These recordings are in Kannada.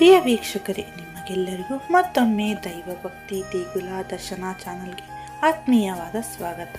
ಪ್ರಿಯ ವೀಕ್ಷಕರೇ, ನಿಮಗೆಲ್ಲರಿಗೂ ಮತ್ತೊಮ್ಮೆ ದೈವ ಭಕ್ತಿ ದೇಗುಲ, ದರ್ಶನ ಚಾನಲ್ಗೆ ಆತ್ಮೀಯವಾದ ಸ್ವಾಗತ.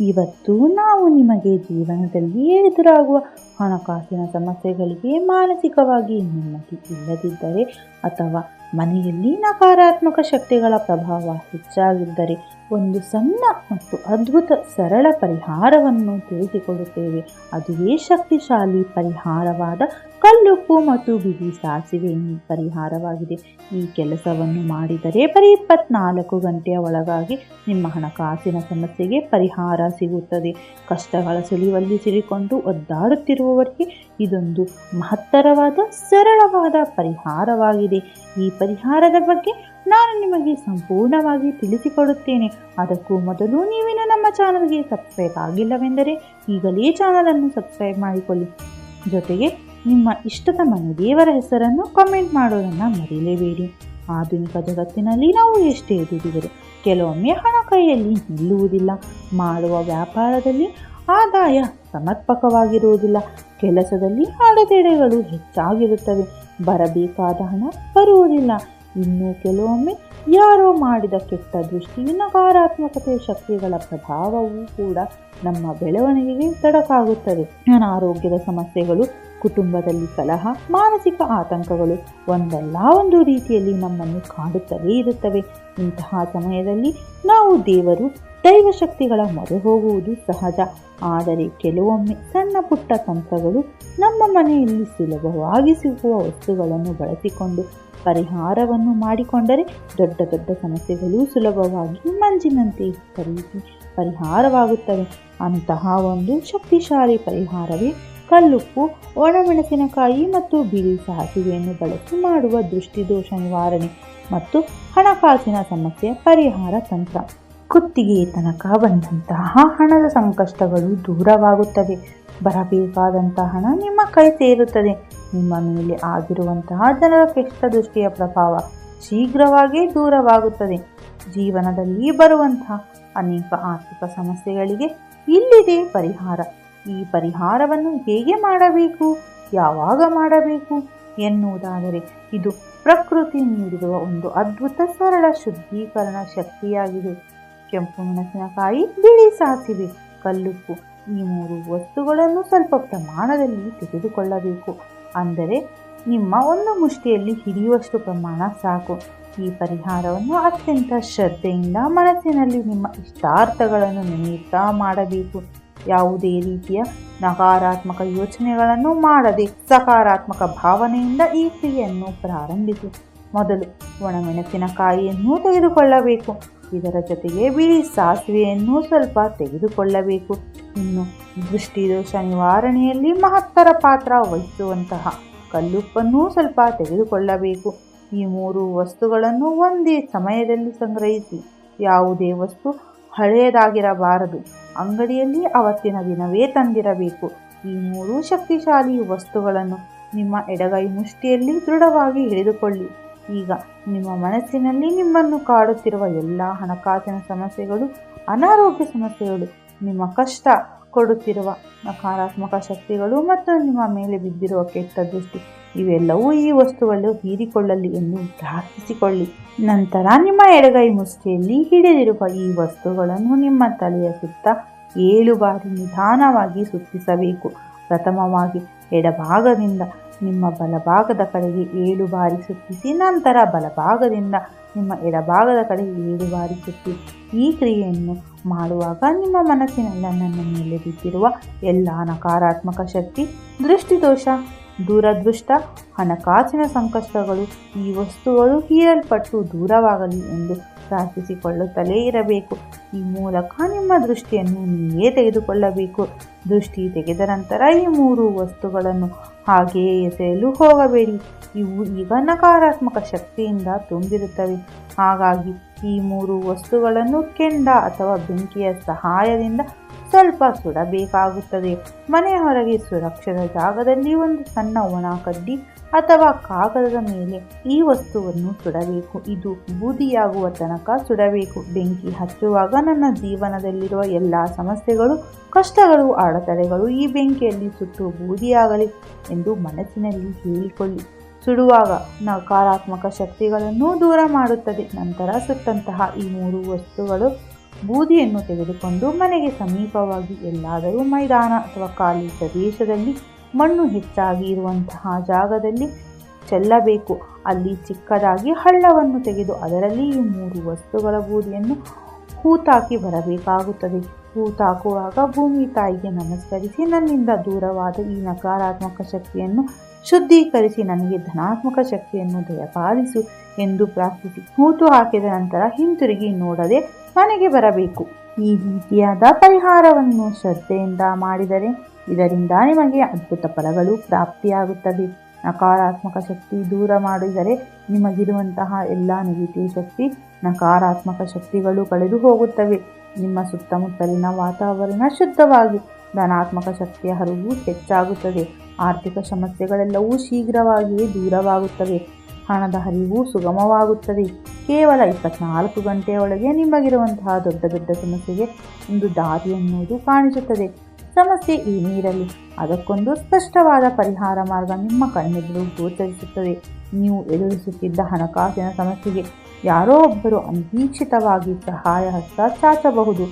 ಇವತ್ತು ನಾವು ನಿಮಗೆ ಜೀವನದಲ್ಲಿ ಎದುರಾಗುವ ಹಣಕಾಸಿನ ಸಮಸ್ಯೆಗಳಿಗೆ ಮಾನಸಿಕವಾಗಿ ನೆಮ್ಮದಿ ಇಲ್ಲದಿದ್ದರೆ ಅಥವಾ ಮನೆಯಲ್ಲಿ ನಕಾರಾತ್ಮಕ ಶಕ್ತಿಗಳ ಪ್ರಭಾವ ಹೆಚ್ಚಾಗಿದ್ದರೆ ಒಂದು ಸಣ್ಣ ಮತ್ತು ಅದ್ಭುತ ಸರಳ ಪರಿಹಾರವನ್ನು ತಿಳಿಸಿಕೊಡುತ್ತೇವೆ ಅದುವೇ ಶಕ್ತಿಶಾಲಿ ಪರಿಹಾರವಾದ ಕಲ್ಲುಪ್ಪು ಮತ್ತು ಬಿಗಿ ಸಾಸಿವೆ ಪರಿಹಾರವಾಗಿದೆ. ಈ ಕೆಲಸವನ್ನು ಮಾಡಿದರೆ ಬರೀ ಇಪ್ಪತ್ನಾಲ್ಕು ಗಂಟೆಯ ಒಳಗಾಗಿ ನಿಮ್ಮ ಹಣಕಾಸಿನ ಸಮಸ್ಯೆಗೆ ಪರಿಹಾರ ಸಿಗುತ್ತದೆ. ಕಷ್ಟಗಳ ಸುಳಿವಲ್ಲಿ ಸಿಡಿಕೊಂಡು ಒದ್ದಾಡುತ್ತಿರುವವರಿಗೆ ಇದೊಂದು ಮಹತ್ತರವಾದ, ಸರಳವಾದ ಪರಿಹಾರವಾಗಿದೆ. ಈ ಪರಿಹಾರದ ಬಗ್ಗೆ ನಾನು ನಿಮಗೆ ಸಂಪೂರ್ಣವಾಗಿ ತಿಳಿಸಿಕೊಡುತ್ತೇನೆ. ಅದಕ್ಕೂ ಮೊದಲು ನೀವಿನ್ನು ನಮ್ಮ ಚಾನಲ್ಗೆ ಸಬ್ಸ್ಕ್ರೈಬ್ ಆಗಿಲ್ಲವೆಂದರೆ ಈಗಲೇ ಚಾನಲನ್ನು ಸಬ್ಸ್ಕ್ರೈಬ್ ಮಾಡಿಕೊಳ್ಳಿ. ಜೊತೆಗೆ ನಿಮ್ಮ ಇಷ್ಟದ ಮನೆ ದೇವರ ಹೆಸರನ್ನು ಕಮೆಂಟ್ ಮಾಡೋದನ್ನು ಮರೆಯಲೇಬೇಡಿ ಆಧುನಿಕ ಜಗತ್ತಿನಲ್ಲಿ ನಾವು ಎಷ್ಟೇ ದುಡಿದರು ಕೆಲವೊಮ್ಮೆ ಹಣ ಕೈಯಲ್ಲಿ ನಿಲ್ಲುವುದಿಲ್ಲ. ಮಾಡುವ ವ್ಯಾಪಾರದಲ್ಲಿ ಆದಾಯ ಸಮರ್ಪಕವಾಗಿರುವುದಿಲ್ಲ. ಕೆಲಸದಲ್ಲಿ ಅಡೆತಡೆಗಳು ಹೆಚ್ಚಾಗಿರುತ್ತವೆ. ಬರಬೇಕಾದ ಹಣ ಬರುವುದಿಲ್ಲ. ಇನ್ನು ಕೆಲವೊಮ್ಮೆ ಯಾರೋ ಮಾಡಿದ ಕೆಟ್ಟ ದೃಷ್ಟಿ ನಕಾರಾತ್ಮಕತೆ ಶಕ್ತಿಗಳ ಪ್ರಭಾವವೂ ಕೂಡ ನಮ್ಮ ಬೆಳವಣಿಗೆಗೆ ತಡಕಾಗುತ್ತದೆ. ಅನಾರೋಗ್ಯದ ಸಮಸ್ಯೆಗಳು ಕುಟುಂಬದಲ್ಲಿ ಕಲಹ ಮಾನಸಿಕ ಆತಂಕಗಳು ಒಂದಲ್ಲ, ಒಂದು ರೀತಿಯಲ್ಲಿ ನಮ್ಮನ್ನು ಕಾಡುತ್ತಲೇ ಇರುತ್ತವೆ. ಇಂತಹ ಸಮಯದಲ್ಲಿ ನಾವು ದೇವರು ದೈವಶಕ್ತಿಗಳ ಮೊರೆ ಹೋಗುವುದು ಸಹಜ. ಆದರೆ ಕೆಲವೊಮ್ಮೆ ಸಣ್ಣ ಪುಟ್ಟ ತಂತ್ರಗಳು ನಮ್ಮ ಮನೆಯಲ್ಲಿ ಸುಲಭವಾಗಿ ಸಿಗುವ ವಸ್ತುಗಳನ್ನು ಬಳಸಿಕೊಂಡು ಪರಿಹಾರವನ್ನು ಮಾಡಿಕೊಂಡರೆ ದೊಡ್ಡ ದೊಡ್ಡ ಸಮಸ್ಯೆಗಳು ಸುಲಭವಾಗಿ ಮಂಜಿನಂತೆ ಪರಿಹಾರವಾಗುತ್ತವೆ. ಅಂತಹ ಒಂದು ಶಕ್ತಿಶಾಲಿ ಪರಿಹಾರವೇ ಕಲ್ಲುಪ್ಪು, ಒಣಮೆಣಸಿನಕಾಯಿ ಮತ್ತು ಬಿಳಿ ಸಾಸಿವೆಯನ್ನು ಬಳಸಿ ಮಾಡುವ ದೃಷ್ಟಿದೋಷ ನಿವಾರಣೆ ಮತ್ತು ಹಣಕಾಸಿನ ಸಮಸ್ಯೆ ಪರಿಹಾರ ತಂತ್ರ. ಕುತ್ತಿಗೆ ತನಕ ಬಂದಂತಹ ಹಣದ ಸಂಕಷ್ಟಗಳು ದೂರವಾಗುತ್ತವೆ. ಬರಬೇಕಾದಂತಹ ಹಣ ನಿಮ್ಮ ಕೈ ಸೇರುತ್ತದೆ. ನಿಮ್ಮ ಮೇಲೆ ಆಗಿರುವಂತಹ ಜನರ ಕೆಟ್ಟ ದೃಷ್ಟಿಯ ಪ್ರಭಾವ ಶೀಘ್ರವಾಗಿ ದೂರವಾಗುತ್ತದೆ. ಜೀವನದಲ್ಲಿ ಬರುವಂತಹ ಅನೇಕ ಆರ್ಥಿಕ ಸಮಸ್ಯೆಗಳಿಗೆ ಇಲ್ಲಿದೆ ಪರಿಹಾರ. ಈ ಪರಿಹಾರವನ್ನು ಹೇಗೆ ಮಾಡಬೇಕು? ಯಾವಾಗ ಮಾಡಬೇಕು? ಎನ್ನುವುದಾದರೆ, ಇದು ಪ್ರಕೃತಿ ನೀಡಿರುವ ಒಂದು ಅದ್ಭುತ ಸರಳ ಶುದ್ಧೀಕರಣ ಶಕ್ತಿಯಾಗಿದೆ. ಕೆಂಪು ಮೆಣಸಿನಕಾಯಿ ಬಿಳಿ ಸಾಸಿವೆ, ಕಲ್ಲುಪ್ಪು, ಈ ಮೂರು ವಸ್ತುಗಳನ್ನು ಸ್ವಲ್ಪ ಪ್ರಮಾಣದಲ್ಲಿ ತೆಗೆದುಕೊಳ್ಳಬೇಕು. ಅಂದರೆ, ನಿಮ್ಮ ಒಂದು ಮುಷ್ಟಿಯಲ್ಲಿ ಹಿಡಿಯುವಷ್ಟು ಪ್ರಮಾಣ ಸಾಕು. ಈ ಪರಿಹಾರವನ್ನು ಅತ್ಯಂತ ಶ್ರದ್ಧೆಯಿಂದ ಮನಸ್ಸಿನಲ್ಲಿ ನಿಮ್ಮ ಇಷ್ಟಾರ್ಥಗಳನ್ನು ನೆನೆಯುತ್ತಾ ಮಾಡಬೇಕು. ಯಾವುದೇ ರೀತಿಯ ನಕಾರಾತ್ಮಕ ಯೋಚನೆಗಳನ್ನು ಮಾಡದೆ ಸಕಾರಾತ್ಮಕ ಭಾವನೆಯಿಂದ ಈ ಕ್ರಿಯೆಯನ್ನು ಪ್ರಾರಂಭಿಸಿ. ಮೊದಲು ಒಣಮೆಣಸಿನಕಾಯಿಯನ್ನು ತೆಗೆದುಕೊಳ್ಳಬೇಕು. ಇದರ ಜೊತೆಗೆ ಬಿಳಿ ಸಾಸಿವೆಯನ್ನು ಸ್ವಲ್ಪ ತೆಗೆದುಕೊಳ್ಳಬೇಕು. ಇನ್ನು ದೃಷ್ಟಿದೋಷ ನಿವಾರಣೆಯಲ್ಲಿ ಮಹತ್ತರ ಪಾತ್ರ ವಹಿಸುವಂತಹ ಕಲ್ಲುಪ್ಪನ್ನು ಸ್ವಲ್ಪ ತೆಗೆದುಕೊಳ್ಳಬೇಕು. ಈ ಮೂರು ವಸ್ತುಗಳನ್ನು ಒಂದೇ ಸಮಯದಲ್ಲಿ ಸಂಗ್ರಹಿಸಿ, ಯಾವುದೇ ವಸ್ತು ಹಳೆಯದಾಗಿರಬಾರದು ಅಂಗಡಿಯಲ್ಲಿ ಅವತ್ತಿನ ದಿನವೇ ತಂದಿರಬೇಕು. ಈ ಮೂರು ಶಕ್ತಿಶಾಲಿ ವಸ್ತುಗಳನ್ನು ನಿಮ್ಮ ಎಡಗೈ ಮುಷ್ಟಿಯಲ್ಲಿ ದೃಢವಾಗಿ ಹಿಡಿದುಕೊಳ್ಳಿ. ಈಗ ನಿಮ್ಮ ಮನಸ್ಸಿನಲ್ಲಿ ನಿಮ್ಮನ್ನು ಕಾಡುತ್ತಿರುವ ಎಲ್ಲ ಹಣಕಾಸಿನ ಸಮಸ್ಯೆಗಳು, ಅನಾರೋಗ್ಯ ಸಮಸ್ಯೆಗಳು, ನಿಮ್ಮ ಕಷ್ಟ ಕೊಡುತ್ತಿರುವ ನಕಾರಾತ್ಮಕ ಶಕ್ತಿಗಳು ಮತ್ತು ನಿಮ್ಮ ಮೇಲೆ ಬಿದ್ದಿರುವ ಕೆಟ್ಟ ದೃಷ್ಟಿ ಇವೆಲ್ಲವೂ ಈ ವಸ್ತುಗಳು ಹೀರಿಕೊಳ್ಳಲಿ ಎಂದು ಪ್ರಾರ್ಥಿಸಿಕೊಳ್ಳಿ. ನಂತರ ನಿಮ್ಮ ಎಡಗೈ ಮುಷ್ಟಿಯಲ್ಲಿ ಹಿಡಿದಿರುವ ಈ ವಸ್ತುಗಳನ್ನು ನಿಮ್ಮ ತಲೆಯ ಸುತ್ತ ಏಳು ಬಾರಿ ನಿಧಾನವಾಗಿ ಸುತ್ತಿಸಬೇಕು. ಪ್ರಥಮವಾಗಿ ಎಡಭಾಗದಿಂದ ನಿಮ್ಮ ಬಲಭಾಗದ ಕಡೆಗೆ ಏಳು ಬಾರಿ ಸುತ್ತಿಸಿ, ನಂತರ ಬಲಭಾಗದಿಂದ ನಿಮ್ಮ ಎಡಭಾಗದ ಕಡೆ ಏಳು ಬಾರಿ ಸುತ್ತಿ, ಈ ಕ್ರಿಯೆಯನ್ನು ಮಾಡುವಾಗ ನಿಮ್ಮ ಮನಸ್ಸಿನಲ್ಲಿ ನನ್ನ ಮೇಲೆ ಬಿದ್ದಿರುವ ಎಲ್ಲ ನಕಾರಾತ್ಮಕ ಶಕ್ತಿ, ದೃಷ್ಟಿದೋಷ ದೂರದೃಷ್ಟ, ಹಣಕಾಸಿನ ಸಂಕಷ್ಟಗಳು, ಈ ವಸ್ತುಗಳು ಹೀರಲ್ಪಟ್ಟು ದೂರವಾಗಲಿ ಎಂದು ಪ್ರಾರ್ಥಿಸಿಕೊಳ್ಳುತ್ತಲೇ ಇರಬೇಕು. ಈ ಮೂಲಕ ನಿಮ್ಮ ದೃಷ್ಟಿಯನ್ನು ನೀವೇ ತೆಗೆದುಕೊಳ್ಳಬೇಕು. ದೃಷ್ಟಿ ತೆಗೆದ ನಂತರ ಈ ಮೂರು ವಸ್ತುಗಳನ್ನು ಹಾಗೆಯೇ ಎಸೆಯಲು ಹೋಗಬೇಡಿ. ಇವು ಈಗ ನಕಾರಾತ್ಮಕ ಶಕ್ತಿಯಿಂದ ತುಂಬಿರುತ್ತವೆ. ಹಾಗಾಗಿ ಈ ಮೂರು ವಸ್ತುಗಳನ್ನು ಕೆಂಡ ಅಥವಾ ಬೆಂಕಿಯ ಸಹಾಯದಿಂದ ಸ್ವಲ್ಪ ಸುಡಬೇಕಾಗುತ್ತದೆ ಮನೆಯ ಹೊರಗೆ ಸುರಕ್ಷಿತ ಜಾಗದಲ್ಲಿ ಒಂದು ಸಣ್ಣ ಒಣ ಕಡ್ಡಿ ಅಥವಾ ಕಾಗದದ ಮೇಲೆ ಈ ವಸ್ತುವನ್ನು ಸುಡಬೇಕು. ಇದು ಬೂದಿಯಾಗುವ ತನಕ ಸುಡಬೇಕು. ಬೆಂಕಿ ಹಚ್ಚುವಾಗ ನನ್ನ ಜೀವನದಲ್ಲಿರುವ ಎಲ್ಲ ಸಮಸ್ಯೆಗಳು, ಕಷ್ಟಗಳು, ಅಡೆತಡೆಗಳು ಈ ಬೆಂಕಿಯಲ್ಲಿ ಸುಟ್ಟು ಬೂದಿಯಾಗಲಿ ಎಂದು ಮನಸ್ಸಿನಲ್ಲಿ ಹೇಳಿಕೊಳ್ಳಿ. ಸುಡುವಾಗ ನಕಾರಾತ್ಮಕ ಶಕ್ತಿಗಳನ್ನು ದೂರ ಮಾಡುತ್ತದೆ. ನಂತರ ಸುಟ್ಟಂತಹ ಈ ಮೂರು ವಸ್ತುಗಳು ಬೂದಿಯನ್ನು ತೆಗೆದುಕೊಂಡು ಮನೆಗೆ ಸಮೀಪವಾಗಿ ಎಲ್ಲಾದರೂ ಮೈದಾನ ಅಥವಾ ಖಾಲಿ ಪ್ರದೇಶದಲ್ಲಿ ಮಣ್ಣು ಹೆಚ್ಚಾಗಿ ಇರುವಂತಹ ಜಾಗದಲ್ಲಿ ಚೆಲ್ಲಬೇಕು. ಅಲ್ಲಿ ಚಿಕ್ಕದಾಗಿ ಹಳ್ಳವನ್ನು ತೆಗೆದು ಅದರಲ್ಲಿ ಈ ಮೂರು ವಸ್ತುಗಳ ಬೂದಿಯನ್ನು ಹೂತಾಕಿ ಬರಬೇಕಾಗುತ್ತದೆ. ಹೂತಾಕುವಾಗ ಭೂಮಿ ತಾಯಿಗೆ ನಮಸ್ಕರಿಸಿ ನನ್ನಿಂದ ದೂರವಾದ ಈ ನಕಾರಾತ್ಮಕ ಶಕ್ತಿಯನ್ನು ಶುದ್ಧೀಕರಿಸಿ ನನಗೆ ಧನಾತ್ಮಕ ಶಕ್ತಿಯನ್ನು ದಯಪಾಲಿಸು ಎಂದು ಪ್ರಾರ್ಥಿಸಿ. ಹೂತು ಹಾಕಿದ ನಂತರ ಹಿಂತಿರುಗಿ ನೋಡದೆ ಮನೆಗೆ ಬರಬೇಕು. ಈ ರೀತಿಯಾದ ಪರಿಹಾರವನ್ನು ಶ್ರದ್ಧೆಯಿಂದ ಮಾಡಿದರೆ ಇದರಿಂದ ನಿಮಗೆ ಅದ್ಭುತ ಫಲಗಳು ಪ್ರಾಪ್ತಿಯಾಗುತ್ತದೆ. ನಕಾರಾತ್ಮಕ ಶಕ್ತಿ ದೂರ ಮಾಡಿದರೆ ನಿಮಗಿರುವಂತಹ ಎಲ್ಲ ನೆಗೆಟಿವ್ ಶಕ್ತಿ, ನಕಾರಾತ್ಮಕ ಶಕ್ತಿಗಳು ಕಳೆದು ಹೋಗುತ್ತವೆ. ನಿಮ್ಮ ಸುತ್ತಮುತ್ತಲಿನ ವಾತಾವರಣ ಶುದ್ಧವಾಗಿ, ಧನಾತ್ಮಕ ಶಕ್ತಿಯ ಹರಿವು ಹೆಚ್ಚಾಗುತ್ತದೆ. ಆರ್ಥಿಕ ಸಮಸ್ಯೆಗಳೆಲ್ಲವೂ ಶೀಘ್ರವಾಗಿಯೇ ದೂರವಾಗುತ್ತವೆ. ಹಣದ ಹರಿವು ಸುಗಮವಾಗುತ್ತದೆ. ಕೇವಲ ಇಪ್ಪತ್ನಾಲ್ಕು ಗಂಟೆಯೊಳಗೆ ನಿಮಗಿರುವಂತಹ ದೊಡ್ಡ ದೊಡ್ಡ ಸಮಸ್ಯೆಗೆ ಒಂದು ದಾರಿ ಎನ್ನುವುದು ಕಾಣಿಸುತ್ತದೆ. ಸಮಸ್ಯೆ ಏನೇ ಇರಲಿ ಅದಕ್ಕೊಂದು ಸ್ಪಷ್ಟವಾದ ಪರಿಹಾರ ಮಾರ್ಗ ನಿಮ್ಮ ಕಣ್ಣೆದುರು ಗೋಚರಿಸುತ್ತದೆ. ನೀವು ಎದುರಿಸುತ್ತಿದ್ದ ಹಣಕಾಸಿನ ಸಮಸ್ಯೆಗೆ ಯಾರೋ ಒಬ್ಬರು ಅನಿರೀಕ್ಷಿತವಾಗಿ ಸಹಾಯ ಹಸ್ತ ಚಾಚಬಹುದು.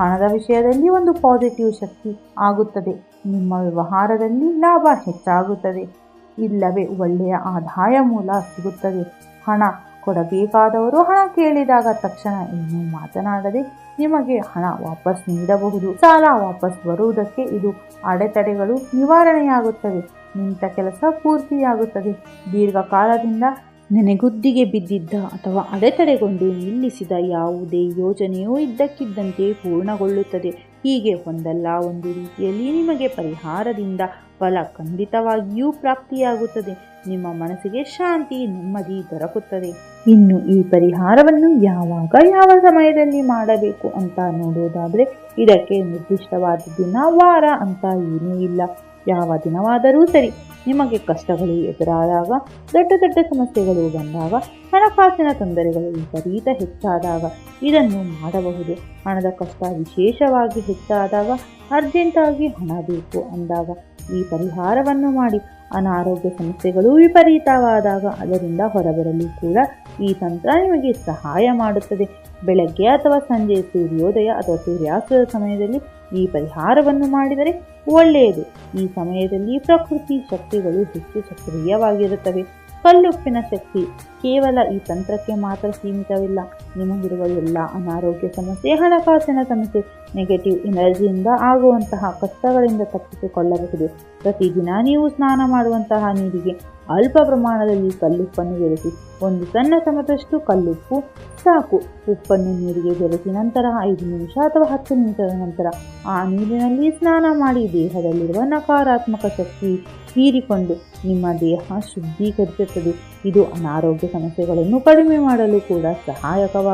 ಹಣದ ವಿಷಯದಲ್ಲಿ ಒಂದು ಪಾಸಿಟಿವ್ ಶಕ್ತಿ ಆಗುತ್ತದೆ. ನಿಮ್ಮ ವ್ಯವಹಾರದಲ್ಲಿ ಲಾಭ ಹೆಚ್ಚಾಗುತ್ತದೆ. ಇಲ್ಲವೇ ಒಳ್ಳೆಯ ಆದಾಯ ಮೂಲ ಸಿಗುತ್ತದೆ. ಹಣ ಕೊಡಬೇಕಾದವರು ಹಣ ಕೇಳಿದಾಗ ತಕ್ಷಣ ಏನು ಮಾತನಾಡದೆ ನಿಮಗೆ ಹಣ ವಾಪಸ್ ನೀಡಬಹುದು. ಸಾಲ ವಾಪಸ್ ಬರುವುದಕ್ಕೆ ಇದು ಅಡೆತಡೆಗಳು ನಿವಾರಣೆಯಾಗುತ್ತವೆ. ನಿಂತ ಕೆಲಸ ಪೂರ್ತಿಯಾಗುತ್ತದೆ. ದೀರ್ಘಕಾಲದಿಂದ ನೆನೆಗುದ್ದಿಗೆ ಬಿದ್ದಿದ್ದ ಅಥವಾ ಅಡೆತಡೆಗೊಂಡು ನಿಲ್ಲಿಸಿದ ಯಾವುದೇ ಯೋಜನೆಯೂ ಇದ್ದಕ್ಕಿದ್ದಂತೆ ಪೂರ್ಣಗೊಳ್ಳುತ್ತದೆ. ಹೀಗೆ ಒಂದಲ್ಲ ಒಂದು ರೀತಿಯಲ್ಲಿ ನಿಮಗೆ ಪರಿಹಾರದಿಂದ ಫಲ ಖಂಡಿತವಾಗಿಯೂ ಪ್ರಾಪ್ತಿಯಾಗುತ್ತದೆ. ನಿಮ್ಮ ಮನಸ್ಸಿಗೆ ಶಾಂತಿ ನೆಮ್ಮದಿ ದೊರಕುತ್ತದೆ. ಇನ್ನು ಈ ಪರಿಹಾರವನ್ನು ಯಾವಾಗ ಯಾವ ಸಮಯದಲ್ಲಿ ಮಾಡಬೇಕು ಅಂತ ನೋಡುವುದಾದರೆ ಇದಕ್ಕೆ ನಿರ್ದಿಷ್ಟವಾದ ದಿನ ವಾರ ಅಂತ ಏನೂ ಇಲ್ಲ. ಯಾವ ದಿನವಾದರೂ ಸರಿ. ನಿಮಗೆ ಕಷ್ಟಗಳು ಎದುರಾದಾಗ, ದೊಡ್ಡ ದೊಡ್ಡ ಸಮಸ್ಯೆಗಳು ಬಂದಾಗ, ಹಣಕಾಸಿನ ತೊಂದರೆಗಳು ವಿಪರೀತ ಹೆಚ್ಚಾದಾಗ ಇದನ್ನು ಮಾಡಬಹುದು. ಹಣದ ಕಷ್ಟ ವಿಶೇಷವಾಗಿ ಹೆಚ್ಚಾದಾಗ ಅರ್ಜೆಂಟಾಗಿ ಹಣ ಬೇಕು ಅಂದಾಗ ಈ ಪರಿಹಾರವನ್ನು ಮಾಡಿ. ಅನಾರೋಗ್ಯ ಸಮಸ್ಯೆಗಳು ವಿಪರೀತವಾದಾಗ ಅದರಿಂದ ಹೊರಬರಲು ಕೂಡ ಈ ತಂತ್ರ ನಿಮಗೆ ಸಹಾಯ ಮಾಡುತ್ತದೆ. ಬೆಳಗ್ಗೆ ಅಥವಾ ಸಂಜೆ ಸೂರ್ಯೋದಯ ಅಥವಾ ಸೂರ್ಯಾಸ್ತದ ಸಮಯದಲ್ಲಿ ಈ ಪರಿಹಾರವನ್ನು ಮಾಡಿದರೆ ಒಳ್ಳೆಯದು. ಈ ಸಮಯದಲ್ಲಿ ಪ್ರಕೃತಿ ಶಕ್ತಿಗಳು ಹೆಚ್ಚು ಸಕ್ರಿಯವಾಗಿರುತ್ತವೆ. ಕಲ್ಲುಪ್ಪಿನ ಶಕ್ತಿ ಕೇವಲ ಈ ತಂತ್ರಕ್ಕೆ ಮಾತ್ರ ಸೀಮಿತವಿಲ್ಲ. ನಿಮಗಿರುವ ಎಲ್ಲ ಅನಾರೋಗ್ಯ ಸಮಸ್ಯೆ, ಹಣಕಾಸಿನ ಸಮಸ್ಯೆ ನೆಗೆಟಿವ್ ಎನರ್ಜಿಯಿಂದ ಆಗುವಂತಹ ಕಷ್ಟಗಳಿಂದ ತಪ್ಪಿಸಿಕೊಳ್ಳಬಹುದು. ಪ್ರತಿದಿನ ನೀವು ಸ್ನಾನ ಮಾಡುವಂತಹ ನೀರಿಗೆ ಅಲ್ಪ ಪ್ರಮಾಣದಲ್ಲಿ ಕಲ್ಲುಪ್ಪನ್ನು ಬೆರೆಸಿ, ಒಂದು ಸಣ್ಣ ಸಮದಷ್ಟು ಕಲ್ಲುಪ್ಪು ಸಾಕು. ಉಪ್ಪನ್ನು ನೀರಿಗೆ ಬೆರೆಸಿ ನಂತರ ಐದು ನಿಮಿಷ ಅಥವಾ ಹತ್ತು ನಿಮಿಷದ ನಂತರ ಆ ನೀರಿನಲ್ಲಿ ಸ್ನಾನ ಮಾಡಿ ದೇಹದಲ್ಲಿರುವ ನಕಾರಾತ್ಮಕ ಶಕ್ತಿ ಹೀರಿಕೊಂಡು ನಿಮ್ಮ ದೇಹ ಶುದ್ಧೀಕರಿಸುತ್ತದೆ. ಇದು ಅನಾರೋಗ್ಯ ಸಮಸ್ಯೆಗಳನ್ನು ಕಡಿಮೆ ಮಾಡಲು ಕೂಡ ಸಹಾಯಕವಾಗಿದೆ.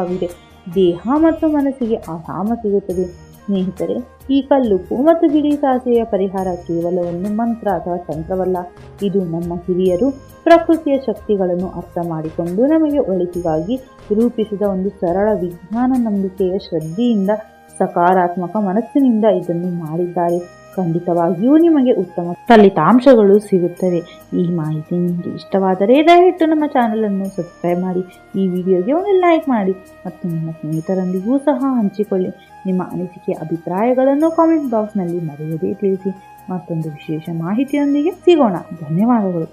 ದೇಹ ಮತ್ತು ಮನಸ್ಸಿಗೆ ಆರಾಮ ಸಿಗುತ್ತದೆ. ಸ್ನೇಹಿತರೆ, ಈ ಕಲ್ಲುಪ್ಪು ಮತ್ತು ಬಿಳಿ ಸಾಸೆಯ ಪರಿಹಾರ ಕೇವಲ ಒಂದು ಮಂತ್ರ ಅಥವಾ ತಂತ್ರವಲ್ಲ. ಇದು ನಮ್ಮ ಹಿರಿಯರು ಪ್ರಕೃತಿಯ ಶಕ್ತಿಗಳನ್ನು ಅರ್ಥ ಮಾಡಿಕೊಂಡು ನಮಗೆ ಒಳಿತಿಗಾಗಿ ರೂಪಿಸಿದ ಒಂದು ಸರಳ ವಿಜ್ಞಾನ ನಂಬಿಕೆಯ ಶ್ರದ್ಧೆಯಿಂದ, ಸಕಾರಾತ್ಮಕ ಮನಸ್ಸಿನಿಂದ ಇದನ್ನು ಮಾಡಿದ್ದಾರೆ. ಖಂಡಿತವಾಗಿಯೂ ನಿಮಗೆ ಉತ್ತಮ ಫಲಿತಾಂಶಗಳು ಸಿಗುತ್ತವೆ. ಈ ಮಾಹಿತಿ ನಿಮಗೆ ಇಷ್ಟವಾದರೆ ದಯವಿಟ್ಟು ನಮ್ಮ ಚಾನಲನ್ನು ಸಬ್ಸ್ಕ್ರೈಬ್ ಮಾಡಿ, ಈ ವಿಡಿಯೋಗೆ ಒಂದು ಲೈಕ್ ಮಾಡಿ ಮತ್ತು ನಿಮ್ಮ ಸ್ನೇಹಿತರೊಂದಿಗೂ ಸಹ ಹಂಚಿಕೊಳ್ಳಿ. ನಿಮ್ಮ ಅನಿಸಿಕೆ, ಅಭಿಪ್ರಾಯಗಳನ್ನು ಕಾಮೆಂಟ್ ಬಾಕ್ಸ್ನಲ್ಲಿ ಮರೆಯದೇ ತಿಳಿಸಿ. ಮತ್ತೊಂದು ವಿಶೇಷ ಮಾಹಿತಿಯೊಂದಿಗೆ ಸಿಗೋಣ. ಧನ್ಯವಾದಗಳು.